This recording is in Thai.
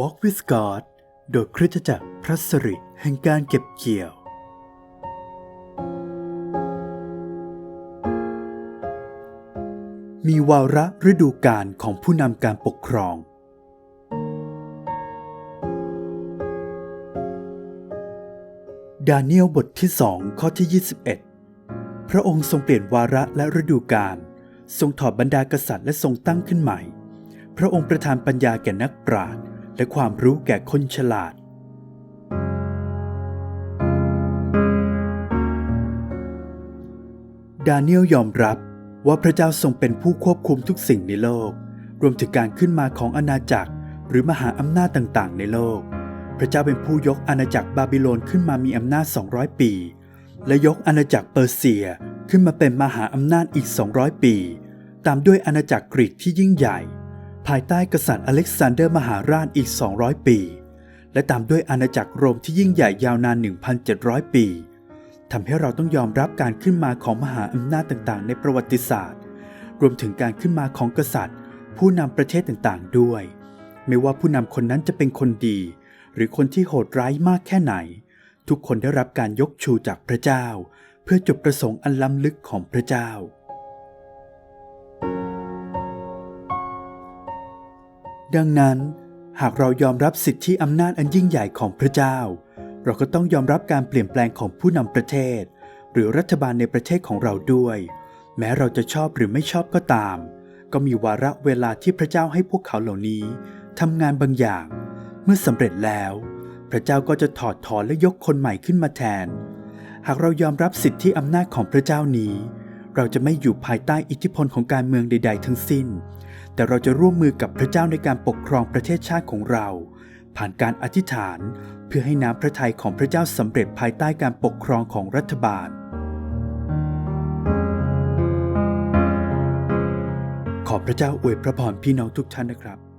Walk with God โดยคริสตจักรพระสิริแห่งการเก็บเกี่ยว มีวาระฤดูกาลของผู้นำการปกครอง ดาเนียลบทที่สองข้อที่ 21 พระองค์ทรงเปลี่ยนวาระและฤดูกาลทรงถอดบรรดากษัตริย์และทรงตั้งขึ้นใหม่ พระองค์ประทานปัญญาแก่นักปราชญ์ และความรู้แก่คนฉลาด ดาเนียลยอมรับว่าพระเจ้าทรงเป็นผู้ควบคุมทุกสิ่งในโลก รวมถึงการขึ้นมาของอาณาจักร หรือมหาอำนาจต่างๆ ในโลก พระเจ้าเป็นผู้ยกอาณาจักรบาบิโลนขึ้นมามีอำนาจ 200 ปี และยกอาณาจักรเปอร์เซียขึ้นมาเป็นมหาอำนาจอีก 200 ปี ตามด้วยอาณาจักรกรีกที่ยิ่งใหญ่ ภายใต้กษัตริย์อเล็กซานเดอร์มหาราชอีก 200 ปี และตามด้วยอาณาจักรโรมที่ยิ่งใหญ่ยาวนาน 1,700 ปีทำให้เราต้องยอมรับการขึ้นมาของมหาอำนาจต่างๆ ในประวัติศาสตร์ รวมถึงการขึ้นมาของกษัตริย์ ผู้นำประเทศต่างๆ ด้วย ไม่ว่าผู้นำคนนั้นจะเป็นคนดี หรือคนที่โหดร้ายมากแค่ไหน ทุกคนได้รับการยกชูจากพระเจ้า เพื่อจุดประสงค์อันล้ำลึกของพระเจ้า ดังนั้น หากเรายอมรับสิทธิอำนาจอันยิ่งใหญ่ของพระเจ้า เราก็ต้องยอมรับการเปลี่ยนแปลงของผู้นำประเทศ หรือรัฐบาลในประเทศของเราด้วย แม้เราจะชอบหรือไม่ชอบก็ตาม ก็มีวาระเวลาที่พระเจ้าให้พวกเขาเหล่านี้ทำงานบางอย่าง เมื่อสำเร็จแล้ว พระเจ้าก็จะถอดถอนและยกคนใหม่ขึ้นมาแทน หากเรายอมรับสิทธิอำนาจของพระเจ้านี้ เราจะไม่อยู่ภายใต้อิทธิพลของการเมืองใด ๆ ทั้งสิ้น แต่เราจะร่วมมือกับพระเจ้าในการปกครองประเทศชาติของเรา ผ่านการอธิษฐาน เพื่อให้น้ำพระทัยของพระเจ้าสำเร็จภายใต้การปกครองของรัฐบาล ขอพระเจ้าอวยพระพรพี่น้องทุกท่านนะครับ